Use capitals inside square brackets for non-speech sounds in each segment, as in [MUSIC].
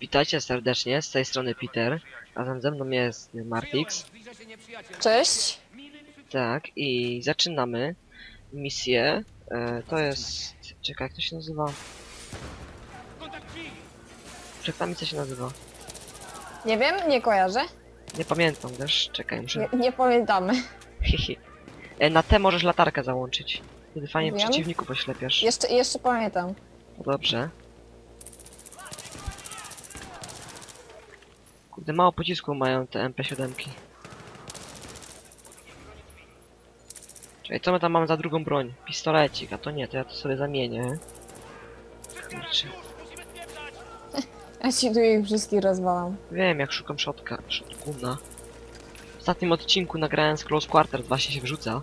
Witajcie serdecznie, z tej strony Peter. Razem ze mną jest Martix. Cześć. Tak, i zaczynamy misję. E, to jest... Czekaj, jak to się nazywa? Ta misja się nazywa? Nie wiem, nie kojarzę. Nie pamiętam też, czekaj, muszę... Nie, nie pamiętamy. Hihi. E, na T możesz latarkę załączyć. Wtedy fajnie Wiem. przeciwników oślepiasz. Jeszcze, jeszcze pamiętam. No dobrze. Kurde, mało pocisku mają te MP7. Czekaj, co my tam mamy za drugą broń? Pistolecik, a to nie, to ja to sobie zamienię. Kurczę. Ja ci tu ich wszystkich rozwalam. Wiem, jak szukam szotka, shotguna. W ostatnim odcinku nagrałem z Close Quarters, właśnie się wrzuca.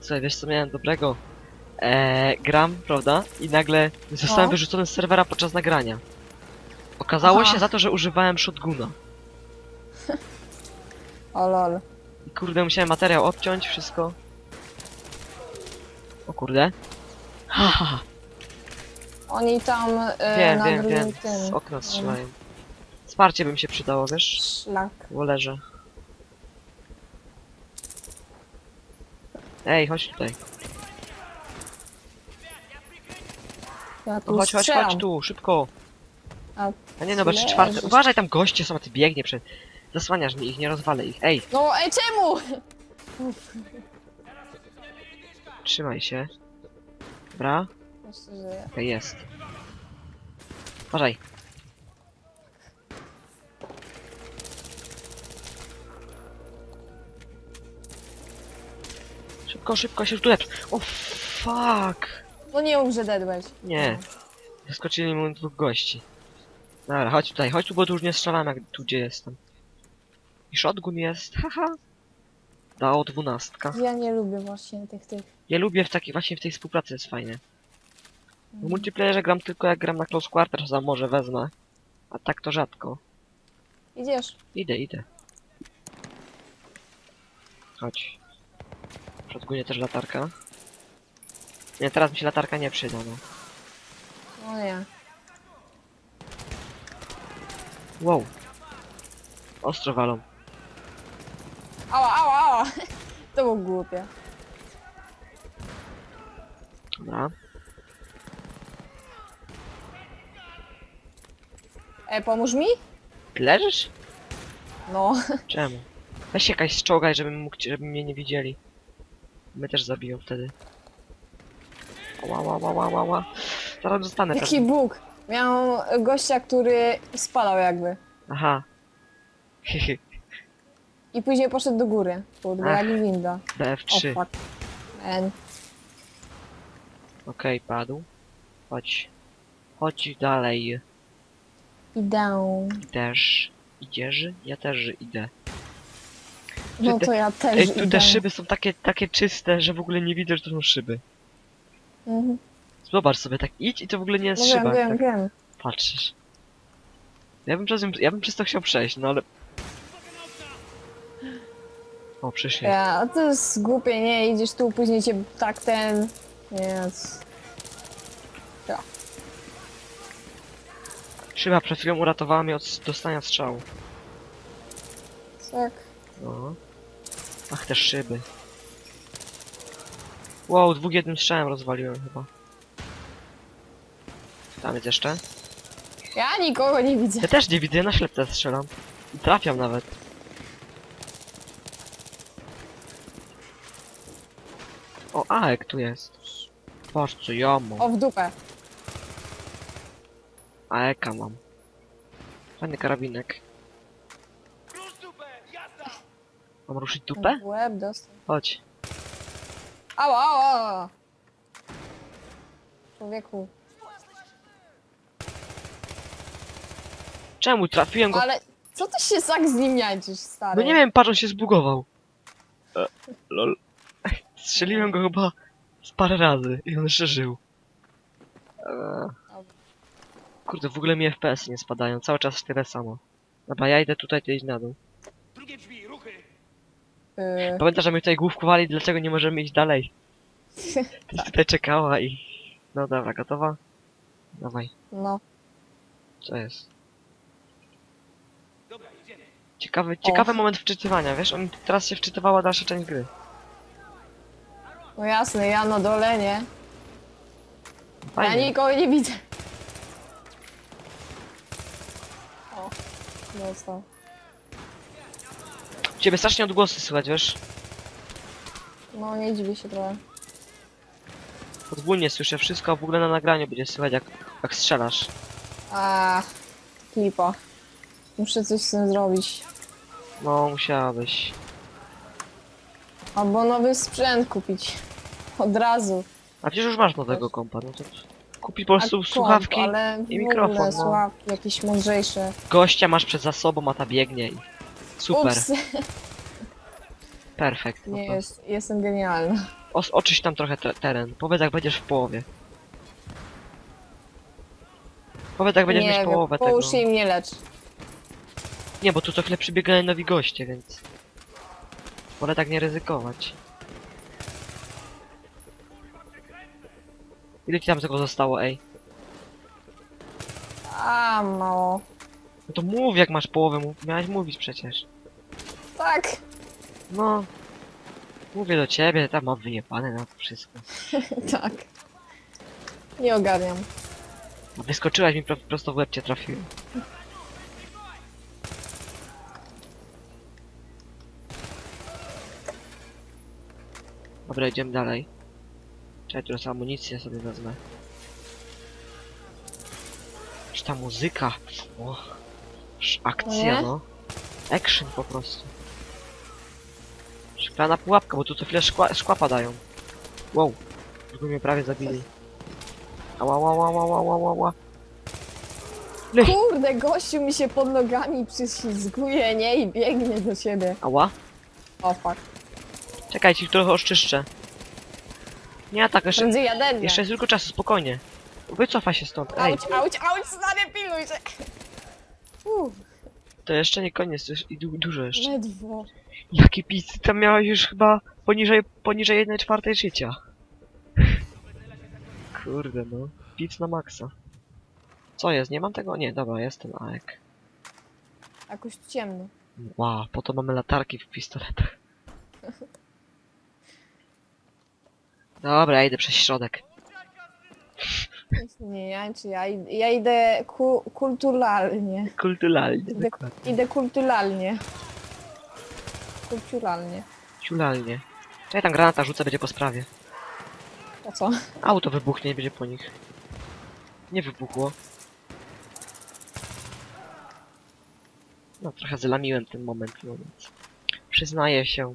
Słuchaj, wiesz co miałem dobrego? Eee, gram, prawda? I nagle zostałem No. wyrzucony z serwera podczas nagrania. Okazało Aha. się za to, że używałem shotguna. [LAUGHS] O lol. I kurde, musiałem materiał odciąć, wszystko. O kurde. Ha, ha, ha. Oni tam e, Wiem, na wiem, drugim wiem. tym. Z okna strzelają. Wsparcie by mi się przydało, wiesz? Szlak. Bo leżę. Ej, chodź tutaj. Ja tu No chodź, chodź, strzelam. chodź tu, szybko. A, A nie, no bo leżysz. czwarte. Uważaj, tam goście są, a ty biegnie przed. Zasłaniasz mi ich, nie rozwalę ich. Ej, No ej, czemu? trzymaj się. Dobra, Jeszcze żyję. okej, jest. Uważaj. Szybko, szybko się tu lecz. O fuck. No nie mów, że deadłeś. Nie. Zaskoczyli mu dwóch gości. Dobra, chodź tutaj, chodź tu, bo tu już nie strzelam jak tu gdzie jestem. I shotgun jest, haha. Dało dwunastka. Ja nie lubię właśnie tych tych. Ja lubię w takiej, właśnie w tej współpracy jest fajnie. W multiplayerze gram tylko jak gram na Close Quarters, a może wezmę. A tak to rzadko. Idziesz. Idę, idę. Chodź. Shotgunie też latarka. Nie, teraz mi się latarka nie przyda, no. No nie. Wow. Ostro walą. Ała, ała, ała. [LAUGHS] To było głupie. Dobra. Ej, pomóż mi? Leżysz? No. [LAUGHS] Czemu? Weź się jakaś czołgaj, żebym mógł, żeby mnie nie widzieli. My też zabiją wtedy. Ła, ła, ła, ła, ła, ła. Zaraz dostanę Jaki pewnie. bóg. Miałem gościa, który spadał jakby. Aha. I później poszedł do góry. Kurde, Ach. jak winda. O BF3. fuck. Man. Okej, padł. Chodź. Chodź dalej. Idę. Idziesz. Idziesz? Ja też idę. No to ja też Ej, tu idę. te szyby są takie, takie czyste, że w ogóle nie widzę, że to są szyby. Mhm. Zobacz sobie, tak idź i to w ogóle nie jest No szyba. wiem, wiem, tak wiem. patrzysz. Ja bym przez, ja bym przez to chciał przejść, no ale... O, przyszli. Ja, to jest głupie, nie? Idziesz tu, później cię tak ten... Nie, c- Szyba przed chwilą uratowała mnie od dostania strzału. tak. No. Ach, te szyby. Wow, dwóch jednym strzałem rozwaliłem chyba. Tam jest jeszcze. Ja nikogo nie widzę. Ja też nie widzę, ja na ślepce strzelam. I trafiam nawet. O, Aek tu jest. Patrz co ja mam. O, w dupę. Aeka mam. Fajny karabinek. Mam ruszyć dupę? W łeb dostał. Chodź. Ała, ała, ała. Człowieku. Czemu trafiłem go? Ale co ty się tak z nim jańczysz, stary? No nie wiem, patrz, on się zbugował. E, lol. Strzeliłem go chyba z parę razy i on jeszcze żył. E, kurde, w ogóle mi FPS nie spadają, cały czas tyle samo. Dobra, ja idę tutaj, ty idź na dół. Drugie drzwi, ruchy! Yy, Pamiętasz, że my tutaj główkowali, dlaczego nie możemy iść dalej? [LAUGHS] Ty tutaj czekała i... No dobra, gotowa? Dawaj, no. co jest? Dobra, idziemy. Ciekawy, ciekawy moment wczytywania, wiesz? On teraz się wczytywała dalsza część gry. No jasne, ja na dole, nie? Ja Fajnie. nikogo nie widzę. Dostał. Ciebie strasznie odgłosy słychać, wiesz? No, nie dziwię się trochę. Podwójnie słyszę wszystko, a w ogóle na nagraniu będzie słychać jak, jak strzelasz. A, klipa. Muszę coś z tym zrobić. No, musiałabyś. Albo nowy sprzęt kupić. Od razu. A przecież już masz nowego kompa, no to kupi po prostu słuchawki, ale i w mikrofon, ogóle no. słuchawki jakieś mądrzejsze. gościa masz przed za sobą, a ta biegnie i... Super, Ups, [LAUGHS] perfekt. po nie jest, jestem genialna. Os- oczyść tam trochę te teren. Powiedz jak będziesz w połowie. Powiedz jak będziesz nie mieć połowę tego. połóż się i mnie lecz. Nie, bo tu co chwilę przybiegają nowi goście, więc... Wolę tak nie ryzykować. Ile ci tam tego zostało, ej? A, mało. No to mów jak masz połowę, mów, miałeś mówić przecież. Tak. No. Mówię do ciebie, tam mam wyjebane na to wszystko. [LAUGHS] tak. Nie ogarniam. A Wyskoczyłaś mi pro prosto w łeb cię trafiłem. Dobra, idziemy dalej. Teraz amunicję sobie wezmę. Czy ta muzyka? O, akcja, Nie? no. Action po prostu. Szklana pułapka, bo tu co chwilę szkła, szkła padają. Wow, już mnie prawie zabili. Ała, ała, ała, ała, ała, ała. Lech. Kurde, gościu mi się pod nogami przyślizguje, nie? I biegnie do ciebie. Ała. O, fuck. Czekaj, ci trochę oszczyszczę. Nie tak, jeszcze, Prędzej jeszcze jest tylko czasu, spokojnie. Wycofaj się stąd, ej. Auć, auć, auć, stary, pilnuj się. Uff, To jeszcze nie koniec, to już i du dużo jeszcze. ledwo. Jaki pizzy, tam miałeś już chyba poniżej, poniżej 1 czwartej życia. [LAUGHS] Kurde no, pizz na maksa. Co jest, nie mam tego? Nie, dobra, jest ten aek. Jakoś ciemno. Wow, po to mamy latarki w pistoletach. Dobra, ja idę przez środek. Nie, ja, czy ja, id- ja idę ku, kulturalnie. Kulturalnie, Idę, dokładnie. idę kulturalnie. Kulturalnie. Ciulalnie. Czekaj, tam granata rzucę, będzie po sprawie. Po co? Auto wybuchnie i będzie po nich. Nie wybuchło. No, trochę zlamiłem ten moment, no więc... Przyznaję się.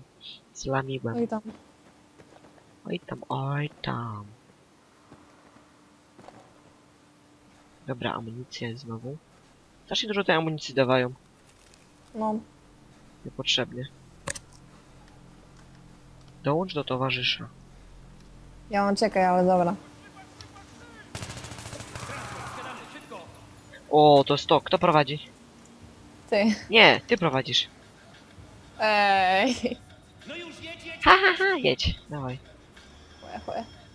Zlamiłem. No i tam. Oj tam, oj tam. Dobra, amunicja jest znowu. Strasznie dużo tej amunicji dawają. No, Niepotrzebnie. Dołącz do towarzysza. ja mam czekaj, ale dobra. O, to jest to. Kto prowadzi? Ty. Nie, ty prowadzisz. Ej. No! Ha, ha, ha, jedź. Dawaj.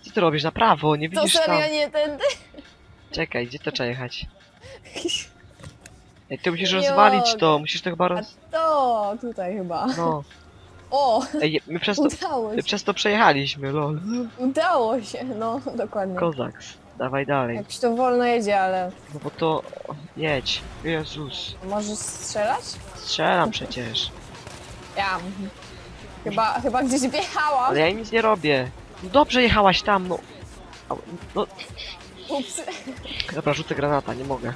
Co ty robisz na prawo? Nie To widzisz tam. serio nie tędy? Czekaj, gdzie to trzeba jechać? Ej, ty musisz Nie rozwalić mogę. to, musisz to chyba A roz... to tutaj chyba. No. O, Ej, my przez to, udało my się. przez to przejechaliśmy, lol. Udało się, no dokładnie. Kozaks. Dawaj dalej. Jakoś to wolno jedzie, ale No bo to... Jedź. Jezus. możesz strzelać? Strzelam przecież. Ja. Chyba, chyba gdzieś wjechałam. Ale ja nic nie robię. Dobrze jechałaś tam, no. Au, No, Ups. dobra, rzucę granata, nie mogę.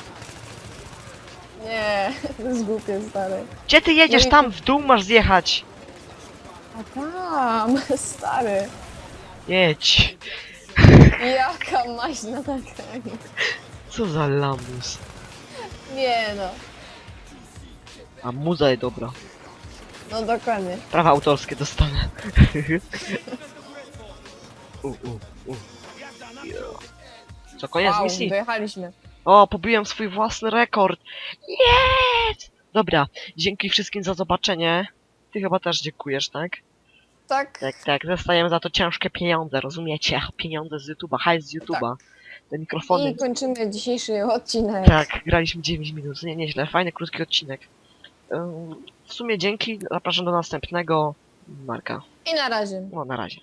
Nie, to jest głupie, stary. Gdzie ty jedziesz? I- Tam w dół masz zjechać. A tam, [LAUGHS] stary. Jedź. Jaka maść na nagraniu. Co za lamus. Nie no. A muza jest dobra. No dokładnie. Prawa autorskie dostanę. [LAUGHS] u, u. Co, koniec Wow, misji? dojechaliśmy. O, pobiłem swój własny rekord. Jest! Dobra, dzięki wszystkim za zobaczenie. Ty chyba też dziękujesz, tak? Tak. Tak, tak, dostajemy za to ciężkie pieniądze, rozumiecie? Pieniądze z YouTube'a, hajs z YouTube'a. Te mikrofony. I kończymy dzisiejszy odcinek. Tak, graliśmy 9 minut, nie, nieźle, fajny, krótki odcinek. Ym, W sumie dzięki, zapraszam do następnego. Marka, I na razie. no na razie.